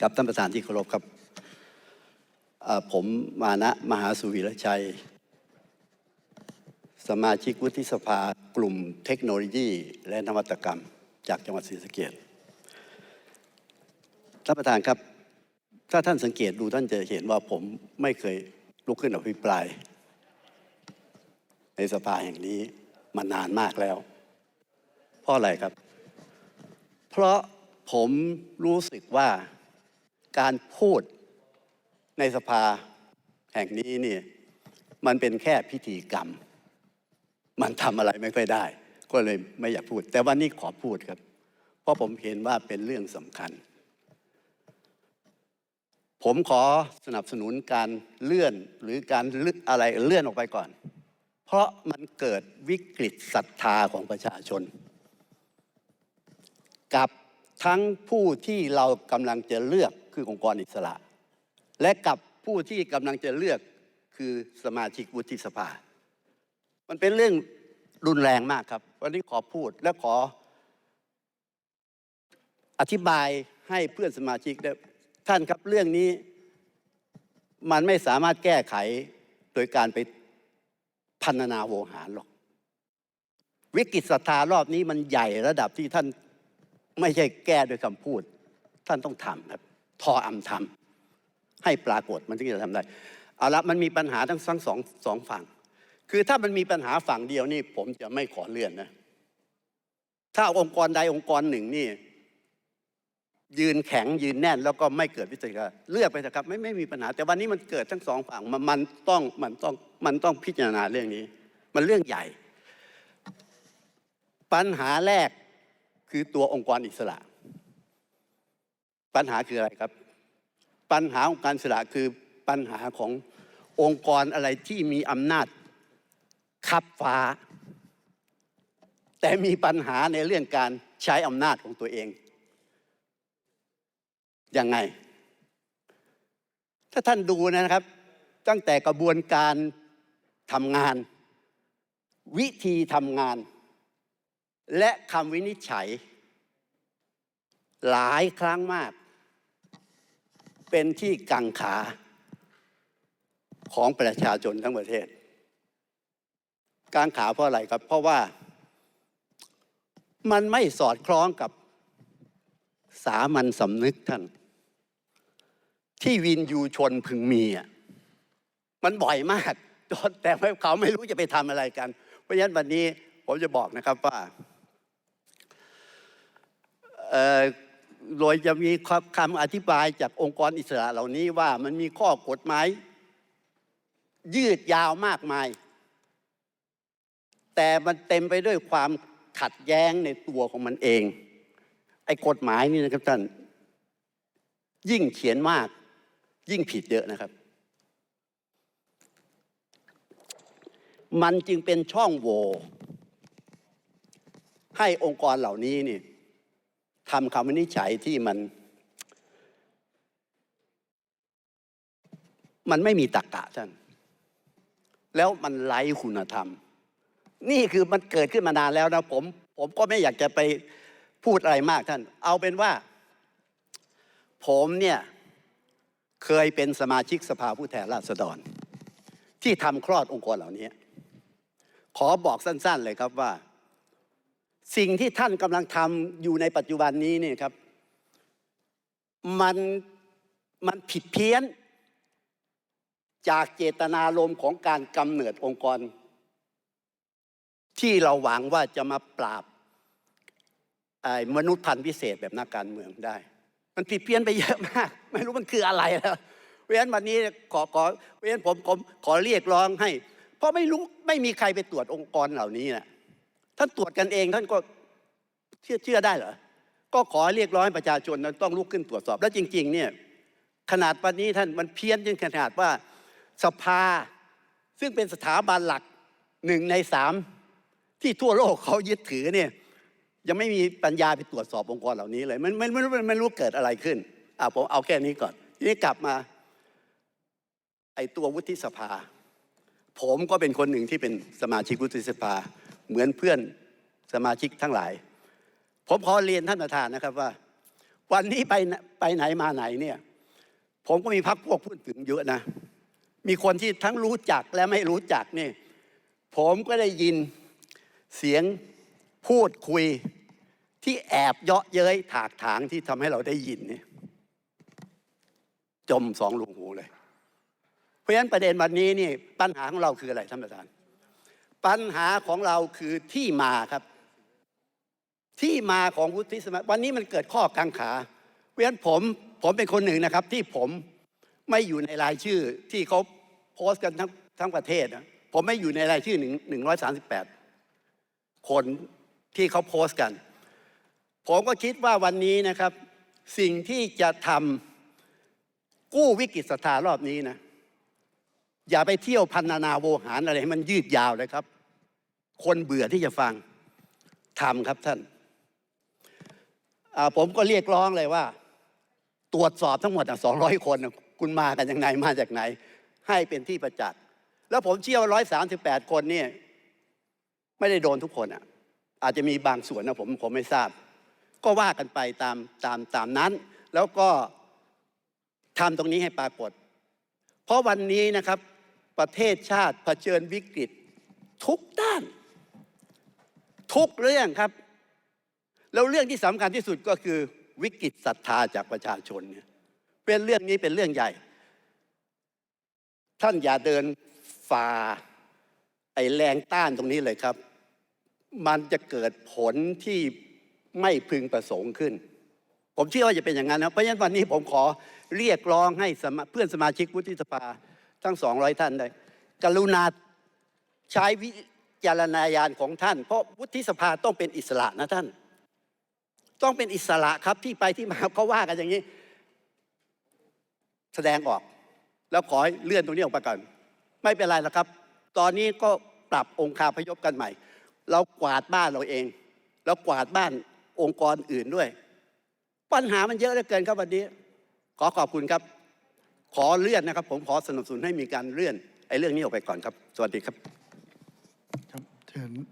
กับท่านประธานที่เคารพครับผมมานะมหาสุวิรชัย สมาชิกวุฒิสภากลุ่มเทคโนโลยี และนวัตกรรม จากจังหวัดศรีสะเกษท่านประธานครับ ถ้าท่านสังเกตดูท่านจะเห็นว่าผมไม่เคยลุกขึ้นอภิปราย ในสภาแห่งนี้มานานมากแล้ว เพราะอะไรครับ เพราะผมรู้สึกว่า การพูดในสภาแห่งนี้เนี่ยมันเป็นแค่พิธีกรรม มันทำอะไรไม่ค่อยได้ ก็เลยไม่อยากพูด แต่วันนี้ขอพูดครับ เพราะผมเห็นว่าเป็นเรื่องสำคัญ ผมขอสนับสนุนการเลื่อนหรือการลึกอะไรเลื่อนออกไปก่อน เพราะมันเกิดวิกฤตศรัทธาของประชาชน กับทั้งผู้ที่เรากำลังจะเลือก คือองค์กรอิสระ และกับผู้ที่กำลังจะเลือกคือสมาชิกวุฒิสภา มันเป็นเรื่องรุนแรงมากครับ วันนี้ขอพูดและขอ อธิบายให้เพื่อนสมาชิกได้ท่านครับเรื่องนี้ มันไม่สามารถแก้ไขโดยการไปพันนาโวหารหรอก วิกฤตศรัทธารอบนี้มันใหญ่ระดับที่ท่านไม่ใช่แก้ด้วยคำพูด ท่านต้องทำครับ ทออำทำให้ปรากฏมันถึงจะทำได้เอาละมันมีปัญหาทั้งทั้งสองสองฝั่ง คือถ้ามันมีปัญหาฝั่งเดียวนี่ ผมจะไม่ขอเลื่อนนะ ถ้าองค์กรใดองค์กรหนึ่งนี่ ยืนแข็งยืนแน่น แล้วก็ไม่เกิดวิกฤตการณ์เลือกไปเถอะครับ ไม่ไม่มีปัญหา แต่วันนี้มันเกิดทั้งสองฝั่งมันมันต้องมันต้องมันต้องพิจารณาเรื่องนี้ มันเรื่องใหญ่ ปัญหาแรกคือตัวองค์กรอิสระ ปัญหาคืออะไรครับ ปัญหาของการสระคือปัญหาขององค์กรอะไรที่มีอำนาจขับฟ้า แต่มีปัญหาในเรื่องการใช้อำนาจของตัวเองยังไง ถ้าท่านดูนะครับ ตั้งแต่กระบวนการทำงาน วิธีทำงาน และคำวินิจฉัย หลายครั้งมาก เป็นที่กังขาของประชาชนทั้งประเทศกังขาเพราะอะไรครับ เพราะว่ามันไม่สอดคล้องกับสามัญสำนึกท่าน ที่วินยูชนพึงมีอะมันบ่อยมากจนแต่เขาไม่รู้จะไปทำอะไรกัน เพราะฉะนั้นวันนี้ผมจะบอกนะครับว่า โดยจะมีคำอธิบายจากองค์กรอิสระเหล่านี้ว่ามันมีข้อกฎหมายยืดยาวมากมาย แต่มันเต็มไปด้วยความขัดแย้งในตัวของมันเอง ไอ้กฎหมายนี่นะครับท่าน ยิ่งเขียนมาก ยิ่งผิดเยอะนะครับ มันจึงเป็นช่องโหว่ให้องค์กรเหล่านี้นี่ ทำคำวินิจฉัยที่มัน มันไม่มีตรรกะท่าน แล้วมันไร้คุณธรรม นี่คือมันเกิดขึ้นมานานแล้วนะผม ผมก็ไม่อยากจะไปพูดอะไรมากท่าน เอาเป็นว่า ผมเนี่ยเคยเป็นสมาชิกสภาผู้แทนราษฎร ที่ทำคลอดองค์กรเหล่านี้ ขอบอกสั้น ๆ เลยครับว่า สิ่งที่ท่านกำลังทำอยู่ในปัจจุบันนี้เนี่ยครับ มันมันผิดเพี้ยน จากเจตนารมณ์ของการกำเนิดองค์กร ที่เราหวังว่าจะมาปราบมนุษย์พันธุ์พิเศษแบบนักการเมืองได้ มันผิดเพี้ยนไปเยอะมาก ไม่รู้มันคืออะไรแล้วเพราะฉะนั้นวันนี้ขอขอเพราะฉะนั้นผมผมขอเรียกร้องให้ เพราะไม่รู้ไม่มีใครไปตรวจองค์กรเหล่านี้นะ ท่านตรวจกันเองท่านก็เชื่อเชื่อได้เหรอ ก็ขอเรียกร้องให้ประชาชนต้องลุกขึ้นตรวจสอบ แล้วจริง ๆ เนี่ยขนาดวันนี้ท่านมันเพี้ยนจนขนาดว่าสภา ซึ่งเป็นสถาบันหลักหนึ่งในสามที่ทั่วโลกเขายึดถือเนี่ยยังไม่มีปัญญาไปตรวจสอบองค์กรเหล่านี้เลย มันไม่ไม่รู้ไม่รู้เกิดอะไรขึ้นอะผมเอาแค่นี้ก่อน ทีนี้กลับมา ไอตัววุฒิสภา ผมก็เป็นคนหนึ่งที่เป็นสมาชิกวุฒิสภา เหมือนเพื่อนสมาชิกทั้งหลาย ผมขอเรียนท่านประธานนะครับว่า วันนี้ไปไปไหนมาไหนเนี่ยผมก็มีพักพวกพูดถึงเยอะนะ มีคนที่ทั้งรู้จักและไม่รู้จักนี่ ผมก็ได้ยินเสียงพูดคุยที่แอบเยาะเย้ยถากถางที่ทำให้เราได้ยินนี่จมสองรูหูเลย เพราะฉะนั้นประเด็นวันนี้นี่ปัญหาของเราคืออะไรท่านประธาน ปัญหาของเราคือที่มาครับ ที่มาของวุฒิสมาวันนี้มันเกิดข้อกังขาเพราะฉะนั้นผมผมเป็นคนหนึ่งนะครับ ที่ผมไม่อยู่ในรายชื่อที่เขาโพสต์กันทั้งทั้งประเทศนะผมไม่อยู่ในรายชื่อหนึ่งหนึ่งร้อยสามสิบแปดคนที่เขาโพสต์กัน ผมก็คิดว่าวันนี้นะครับ สิ่งที่จะทำกู้วิกฤตศรัทธารอบนี้นะอย่าไปเที่ยวพันนานาโวหารอะไรให้มันยืดยาวเลยครับ คนเบื่อที่จะฟังทำครับท่าน ผมก็เรียกร้องเลยว่า ตรวจสอบทั้งหมดสองร้อยคน คุณมากันยังไงมาจากไหน ให้เป็นที่ประจักษ์แล้วผมเชื่อว่าร้อยสามสิบแปดคนเนี่ยไม่ได้โดนทุกคนอะ อาจจะมีบางส่วนนะผมผมไม่ทราบ ก็ว่ากันไปตามตามตามนั้น แล้วก็ทำตรงนี้ให้ปรากฏ เพราะวันนี้นะครับ ประเทศชาติเผชิญวิกฤตทุกด้าน ทุกเรื่องครับ แล้วเรื่องที่สำคัญที่สุดก็คือวิกฤตศรัทธาจากประชาชนเนี่ยเป็นเรื่องนี้เป็นเรื่องใหญ่ ท่านอย่าเดินฝ่าไอแรงต้านตรงนี้เลยครับ มันจะเกิดผลที่ไม่พึงประสงค์ขึ้น ผมเชื่อว่าจะเป็นอย่างนั้นนะเพราะฉะนั้นวันนี้ผมขอเรียกร้องให้เพื่อนสมาชิกวุฒิสภาทั้ง 200 ท่านได้ กรุณาใช้วิ จารณญาณของท่าน เพราะวุฒิสภาต้องเป็นอิสระนะท่าน ต้องเป็นอิสระครับที่ไปที่มาเขาว่ากันอย่างนี้ แสดงออก แล้วขอให้เลื่อนตรงนี้ออกไปก่อนไม่เป็นไรแล้วครับ ตอนนี้ก็ปรับองค์คาพยพกันใหม่ เรากวาดบ้านเราเอง แล้วกวาดบ้านองค์กรอื่นด้วย ปัญหามันเยอะเหลือเกินครับวันนี้ ขอขอบคุณครับ ขอเลื่อนนะครับ ผมขอสนับสนุนให้มีการเลื่อนไอ้เรื่องนี้ออกไปก่อนครับ สวัสดีครับ And